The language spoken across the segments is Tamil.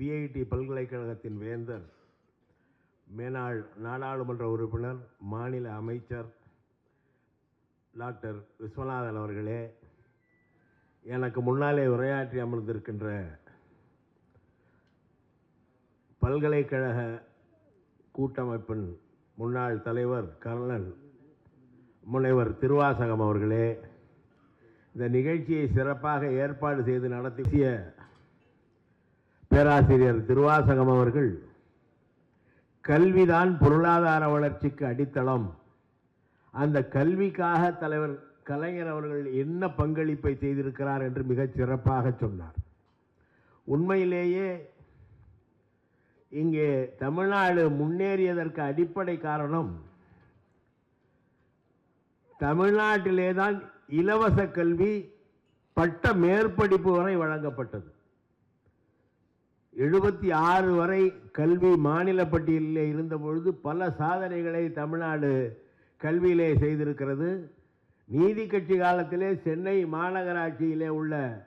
விஐடி பல்கலைக்கழகத்தின் வேந்தர் மேனாள் நாடாளுமன்ற உறுப்பினர் மாநில அமைச்சர் டாக்டர் விஸ்வநாதன் அவர்களே எனக்கு முன்னாலே உரையாற்றி அமர்ந்திருக்கின்ற பல்கலைக்கழக கூட்டமைப்பின் முன்னாள் தலைவர் கர்னல் முனைவர் திருவாசகம் அவர்களே இந்த நிகழ்ச்சியை சிறப்பாக ஏற்பாடு செய்து நடத்திய பேராசிரியர் திருவாசகம் அவர்கள் கல்விதான் பொருளாதார வளர்ச்சிக்கு அடித்தளம். அந்த கல்விக்காக தலைவர் கலைஞர் அவர்கள் என்ன பங்களிப்பை செய்திருக்கிறார் என்று மிகச் சிறப்பாக சொன்னார். உண்மையிலேயே இங்கே தமிழ்நாடு முன்னேறியதற்கு அடிப்படை காரணம் தமிழ்நாட்டிலே தான் இலவச கல்வி பட்ட மேற்படிப்பு வரை வழங்கப்பட்டது. எழுபத்தி ஆறு வரை கல்வி மாநில பட்டியலில் இருந்த பொழுது பல சாதனைகளை தமிழ்நாடு கல்வியிலே செய்திருக்கிறது. நீதி கட்சி காலத்திலே சென்னை மாநகராட்சியிலே உள்ள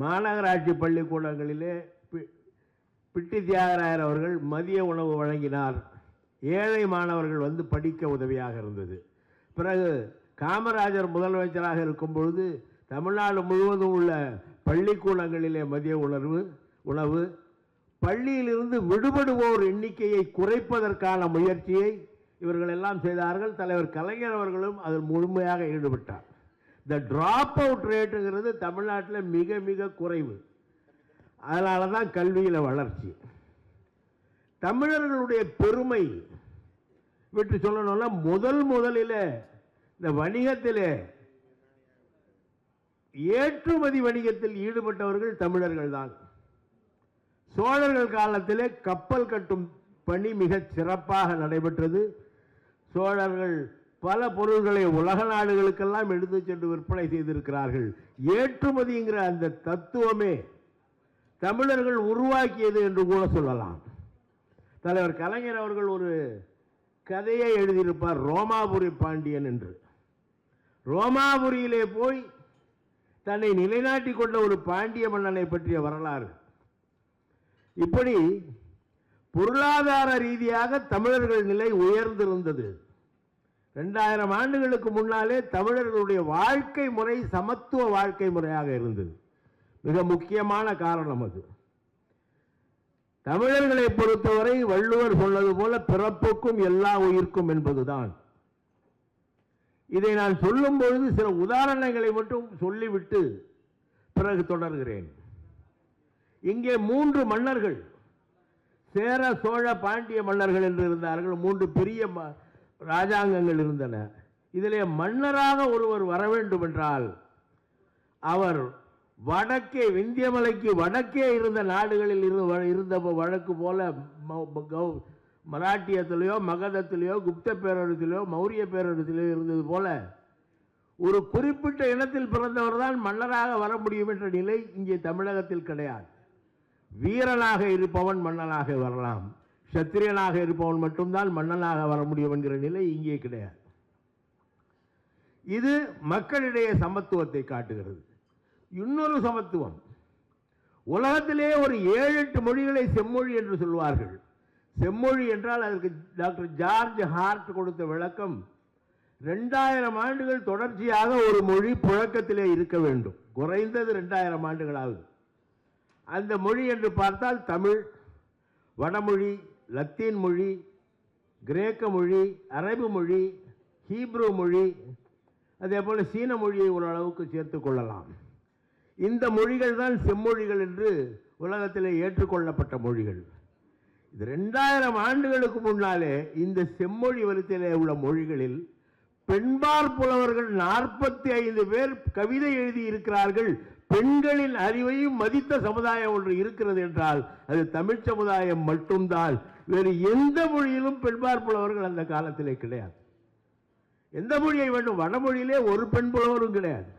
மாநகராட்சி பள்ளிக்கூடங்களிலே பி- பிட்டி தியாகராயர் அவர்கள் மதிய உணவு வழங்கினார். ஏழை மாணவர்கள் வந்து படிக்க உதவியாக இருந்தது. பிறகு காமராஜர் முதலமைச்சராக இருக்கும் பொழுது தமிழ்நாடு முழுவதும் உள்ள பள்ளிக்கூடங்களிலே மதிய உணர்வு உணவு பள்ளியிலிருந்து விடுபடுவோர் எண்ணிக்கையை குறைப்பதற்கான முயற்சியை இவர்கள் எல்லாம் செய்தார்கள். தலைவர் கலைஞர் அவர்களும் அதில் முழுமையாக ஈடுபட்டார். இந்த ட்ராப் அவுட் ரேட்டுங்கிறது தமிழ்நாட்டில் மிக மிக குறைவு. அதனால தான் கல்வியில் வளர்ச்சி. தமிழர்களுடைய பெருமை விட்டு சொல்லணும்னா முதல் முதலில் இந்த வணிகத்தில் ஏற்றுமதி வணிகத்தில் ஈடுபட்டவர்கள் தமிழர்கள் தான் சோழர்கள் காலத்திலே கப்பல் கட்டும் பணி மிகச் சிறப்பாக நடைபெற்றது. சோழர்கள் பல பொருள்களை உலக நாடுகளுக்கெல்லாம் எடுத்து சென்று விற்பனை செய்திருக்கிறார்கள். ஏற்றுமதிங்கிற அந்த தத்துவமே தமிழர்கள் உருவாக்கியது என்று கூட சொல்லலாம். தலைவர் கலைஞர் அவர்கள் ஒரு கதையை எழுதியிருப்பார் ரோமாபுரி பாண்டியன் என்று. ரோமாபுரியிலே போய் தன்னை நிலைநாட்டி கொண்ட ஒரு பாண்டிய மன்னனை பற்றிய வரலாறு. இப்படி பொருளாதார ரீதியாக தமிழர்கள் நிலை உயர்ந்திருந்தது. ரெண்டாயிரம் ஆண்டுகளுக்கு முன்னாலே தமிழர்களுடைய வாழ்க்கை முறை சமத்துவ வாழ்க்கை முறையாக இருந்தது. மிக முக்கியமான காரணம் அது. தமிழர்களை பொறுத்தவரை வள்ளுவர் சொன்னது போல பிறப்புக்கும் எல்லா உயிர்க்கும் என்பதுதான். இதை நான் சொல்லும் பொழுது சில உதாரணங்களை மட்டும் சொல்லிவிட்டு பிறகு தொடர்கிறேன். இங்கே மூன்று மன்னர்கள். சேர சோழ பாண்டிய மன்னர்கள் என்று இருந்தார்கள். மூன்று பெரிய ம- ராஜாங்கங்கள் இருந்தன. இதிலே மன்னராக ஒருவர் வர வேண்டும் என்றால் அவர் வடக்கே விந்தியமலைக்கு வடக்கே இருந்த நாடுகளில் இருந்து இருந்த வழக்கு போல கௌ- மராட்டியத்திலேயோ மகதத்திலேயோ குப்த பேரரசிலேயோ மௌரிய பேரரசிலேயோ இருந்தது போல ஒரு குறிப்பிட்ட இனத்தில் பிறந்தவர் தான் மன்னராக வர முடியும் என்ற நிலை இங்கே தமிழகத்தில் கிடையாது. வீரனாக இருப்பவன் மன்னனாக வரலாம். சத்திரியனாக இருப்பவன் மட்டும்தான் மன்னனாக வர முடியும் என்கிற நிலை இங்கே கிடையாது. இது மக்களிடையே சமத்துவத்தை காட்டுகிறது. இன்னொரு சமத்துவம். உலகத்திலே ஒரு ஏழு எட்டு மொழிகளை செம்மொழி என்று சொல்வார்கள். செம்மொழி என்றால் அதற்கு டாக்டர் ஜார்ஜ் ஹார்ட் கொடுத்த விளக்கம் ரெண்டாயிரம் ஆண்டுகள் தொடர்ச்சியாக ஒரு மொழி புழக்கத்திலே இருக்க வேண்டும். குறைந்தது ரெண்டாயிரம் ஆண்டுகளாகுது அந்த மொழி என்று பார்த்தால் தமிழ் வடமொழி லத்தீன் மொழி கிரேக்க மொழி அரபு மொழி ஹீப்ரு மொழி அதே போல் சீன மொழியை ஓரளவுக்கு சேர்த்து கொள்ளலாம். இந்த மொழிகள் தான் செம்மொழிகள் என்று உலகத்தில் ஏற்றுக்கொள்ளப்பட்ட மொழிகள். இது ரெண்டாயிரம் ஆண்டுகளுக்கு முன்னாலே இந்த செம்மொழி வரிசையிலே உள்ள மொழிகளில் பெண்பார் புலவர்கள் நாற்பத்தி ஐந்து பேர் கவிதை எழுதி இருக்கிறார்கள். பெண்களின் அறிவையும் மதித்த சமுதாயம் ஒன்று இருக்கிறது என்றால் அது தமிழ் சமுதாயம் மட்டும்தான். வேறு எந்த மொழியிலும் பெண்பார் புலவர்கள் அந்த காலத்திலே கிடையாது. எந்த மொழியை வேண்டும்? வடமொழியிலே ஒரு பெண் புலவரும் கிடையாது.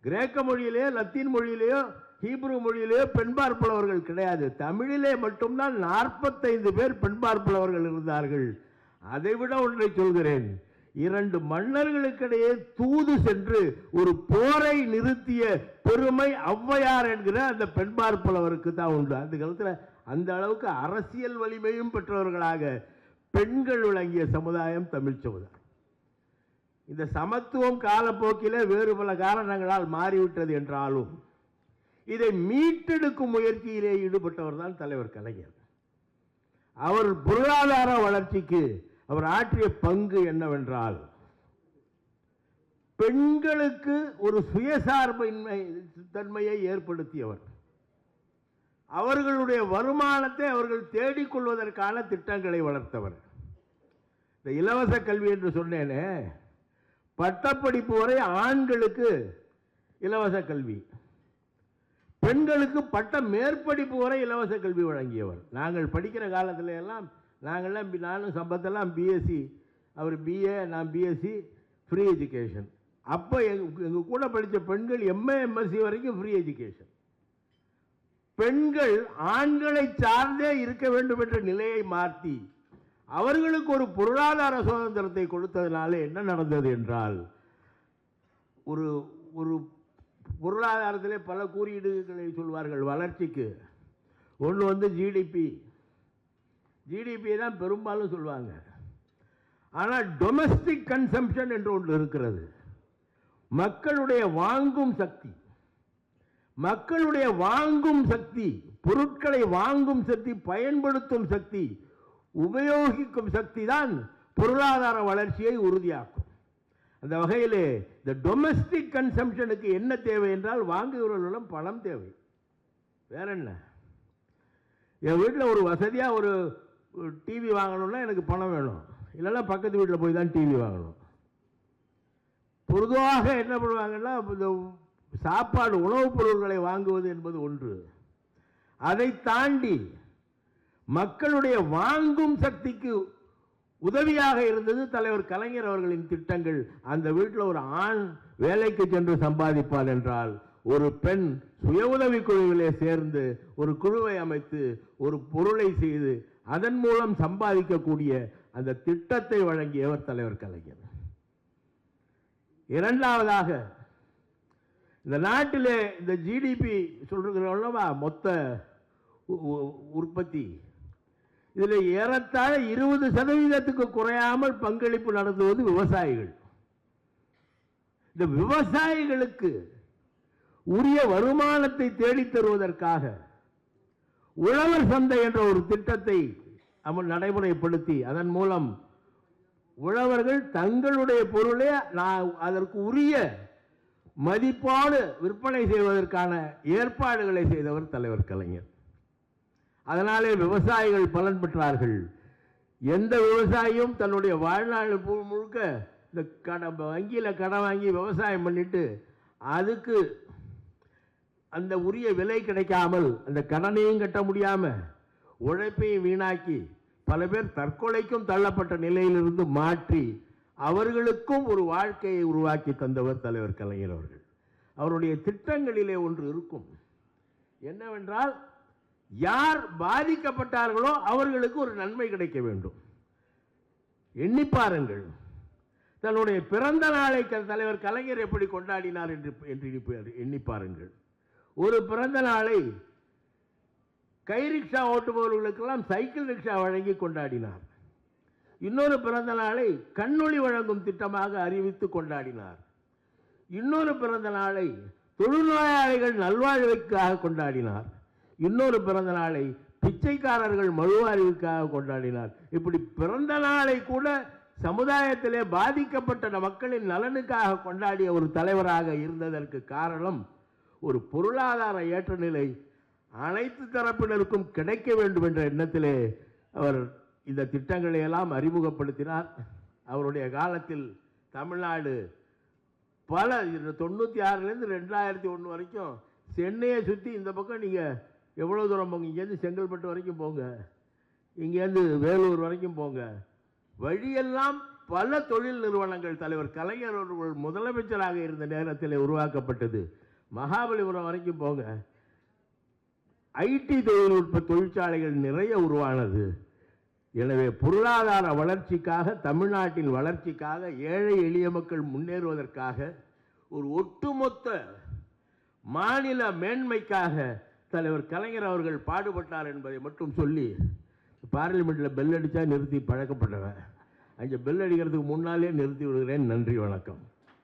கிரேக்க மொழியிலேயோ லத்தீன் மொழியிலேயோ ஹீப்ரு மொழியிலேயோ பெண்பார் புலவர்கள் கிடையாது. தமிழிலே மட்டும்தான் நாற்பத்தைந்து பேர் பெண்பார் புலவர்கள் இருந்தார்கள். அதைவிட ஒன்றை சொல்கிறேன். இரண்டு மன்னர்களுக்கிடையே தூது சென்று ஒரு போரை நிறுத்திய பெருமை ஔவையார் என்கிற அந்த பெண்பார்ப்பளவருக்கு தான் உண்டு. அந்த காலத்தில் அந்த அளவுக்கு அரசியல் வலிமையும் பெற்றவர்களாக பெண்கள் விளங்கிய சமுதாயம் தமிழ் சமுதாயம். இந்த சமத்துவம் காலப்போக்கில் வேறு பல காரணங்களால் மாறிவிட்டது என்றாலும் இதை மீட்டெடுக்கும் முயற்சியிலே ஈடுபட்டவர் தான் தலைவர் கலைஞர். அவர் பொருளாதார வளர்ச்சிக்கு அவர் ஆற்றிய பங்கு என்னவென்றால் பெண்களுக்கு ஒரு சுயசார்பின்மை தன்மையை ஏற்படுத்தியவர். அவர்களுடைய வருமானத்தை அவர்கள் தேடிக்கொள்வதற்கான திட்டங்களை வளர்த்தவர். இந்த இலவச கல்வி என்று சொன்னேனே பட்டப்படிப்பு வரை ஆண்களுக்கு இலவச கல்வி. பெண்களுக்கு பட்ட மேற்படிப்பு வரை இலவச கல்வி வழங்கியவர். நாங்கள் படிக்கிற காலத்துல எல்லாம் நாங்கள்லாம் பி- நானும் சம்பத்தெல்லாம் பிஎஸ்சி அவர் பிஏ நான் பிஎஸ்சி ஃப்ரீ எஜுகேஷன் அப்போ எங்கள் எங்கள் கூட படித்த பெண்கள் எம்ஏ எம்எஸ்சி வரைக்கும் ஃப்ரீ எஜுகேஷன் பெண்கள் ஆண்களை சார்ந்தே இருக்க வேண்டும் என்ற நிலையை மாற்றி அவர்களுக்கு ஒரு பொருளாதார சுதந்திரத்தை கொடுத்ததுனால என்ன நடந்தது என்றால் ஒரு ஒரு பொருளாதாரத்திலே பல குறியீடுகளை சொல்வார்கள் வளர்ச்சிக்கு. ஒன்று வந்து ஜிடிபி ஜிடிபி தான் பெரும்பாலும் சொல்லுவாங்க ஆனால் டொமஸ்டிக் கன்சம்ஷன் என்று ஒன்று இருக்கிறது. மக்களுடைய வாங்கும் சக்தி மக்களுடைய வாங்கும் சக்தி பொருட்களை வாங்கும் சக்தி பயன்படுத்தும் சக்தி உபயோகிக்கும் சக்தி தான் பொருளாதார வளர்ச்சியை உறுதியாக்கும். அந்த வகையிலே இந்த டொமஸ்டிக் கன்சம்ஷனுக்கு என்ன தேவை என்றால் வாங்குகிறவர்களிடம் பணம் தேவை. வேற என்ன? என் வீட்டில் ஒரு வசதியாக ஒரு டிவி வாங்கணும்னா எனக்கு பணம் வேணும். இல்லைன்னா பக்கத்து வீட்டில் போய் தான் டிவி வாங்கணும். பொதுவாக என்ன பண்ணுவாங்கன்னா இந்த சாப்பாடு உணவுப் பொருட்களை வாங்குவது என்பது ஒன்று. அதை தாண்டி மக்களுடைய வாங்கும் சக்திக்கு உதவியாக இருந்தது தலைவர் கலைஞர் அவர்களின் திட்டங்கள். அந்த வீட்டில் ஒரு ஆண் வேலைக்கு சென்று சம்பாதிப்பார் என்றால் ஒரு பெண் சுய உதவி குழுவிலே சேர்ந்து ஒரு குழுவை அமைத்து ஒரு பொருளை செய்து அதன் மூலம் சம்பாதிக்கக்கூடிய அந்த திட்டத்தை வழங்கியவர் தலைவர் கலைஞர். இரண்டாவதாக இந்த நாட்டிலே இந்த ஜிடிபி சொல்றோம்லவா மொத்த உ- உற்பத்தி. இதில் ஏறத்தாழ இருபது சதவீதத்துக்கு குறையாமல் பங்களிப்பு நடத்துவது விவசாயிகள். இந்த விவசாயிகளுக்கு உரிய வருமானத்தை தேடித் தருவதற்காக உழவர் சந்தை என்ற ஒரு திட்டத்தை அமல் நடைமுறைப்படுத்தி அதன் மூலம் உழவர்கள் தங்களுடைய பொருளை நான் அதற்கு உரிய மதிப்போடு விற்பனை செய்வதற்கான ஏற்பாடுகளை செய்தவர் தலைவர் கலைஞர். அதனாலே விவசாயிகள் பலன் பெற்றார்கள். எந்த விவசாயியும் தன்னுடைய வாழ்நாள் முழுக்க இந்த கடன் வங்கியில் கடன் வாங்கி விவசாயம் பண்ணிட்டு அதுக்கு அந்த உரிய விலை கிடைக்காமல் அந்த கடனையும் கட்ட முடியாமல் உழைப்பையும் வீணாக்கி பல பேர் தற்கொலைக்கும் தள்ளப்பட்ட நிலையிலிருந்து மாற்றி அவர்களுக்கும் ஒரு வாழ்க்கையை உருவாக்கி தந்தவர் தலைவர் கலைஞர் அவர்கள். அவருடைய திட்டங்களிலே ஒன்று இருக்கும். என்னவென்றால் யார் பாதிக்கப்பட்டார்களோ அவர்களுக்கு ஒரு நன்மை கிடைக்க வேண்டும். எண்ணி பாருங்கள். தன்னுடைய பிறந்த நாளை க- தலைவர் கலைஞர் எப்படி கொண்டாடினார் என்று என்று எண்ணி பாருங்கள். ஒரு பிறந்த நாளை கை ரிக்ஷா ஓட்டுபவர்களுக்கெல்லாம் சைக்கிள் ரிக்ஷா வழங்கி கொண்டாடினார். இன்னொரு பிறந்த நாளை கண்ணொளி வழங்கும் திட்டமாக அறிவித்து கொண்டாடினார். இன்னொரு பிறந்த நாளை தொழுநோயாளிகள் நல்வாழ்வுக்காக கொண்டாடினார். இன்னொரு பிறந்த நாளை பிச்சைக்காரர்கள் மறுவாழ்வுக்காக கொண்டாடினார். இப்படி பிறந்த நாளை கூட சமுதாயத்திலே பாதிக்கப்பட்ட மக்களின் நலனுக்காக கொண்டாடிய ஒரு தலைவராக இருந்ததற்கு காரணம் ஒரு பொருளாதார ஏற்ற நிலை அனைத்து தரப்பினருக்கும் கிடைக்க வேண்டும் என்ற எண்ணத்திலே அவர் இந்த திட்டங்களை எல்லாம் அறிமுகப்படுத்தினார். அவருடைய காலத்தில் தமிழ்நாடு பல தொண்ணூற்றி ஆறுலேருந்து ரெண்டாயிரத்தி ஒன்று வரைக்கும் சென்னையை சுற்றி இந்த பக்கம் நீங்கள் எவ்வளோ தூரம் போங்க இங்கேருந்து செங்கல்பட்டு வரைக்கும் போங்க இங்கேருந்து வேலூர் வரைக்கும் போங்க. வழியெல்லாம் பல தொழில் நிறுவனங்கள் தலைவர் கலைஞர் அவர்கள் முதலமைச்சராக இருந்த நேரத்தில் உருவாக்கப்பட்டது. மகாபலிபுரம் வரைக்கும் போங்க. ஐடி தொழில்நுட்ப தொழிற்சாலைகள் நிறைய உருவானது. எனவே பொருளாதார வளர்ச்சிக்காக தமிழ்நாட்டின் வளர்ச்சிக்காக ஏழை எளிய மக்கள் முன்னேறுவதற்காக ஒரு ஒட்டுமொத்த மாநில மேன்மைக்காக தலைவர் கலைஞர் அவர்கள் பாடுபட்டார் என்பதை மட்டும் சொல்லி பார்லிமெண்ட்டில் பெல் அடித்தா நிறுத்தி பழக்கப்பட்டவன் அங்கே பெல் அடிக்கிறதுக்கு முன்னாலே நிறுத்தி விடுகிறேன். நன்றி வணக்கம்.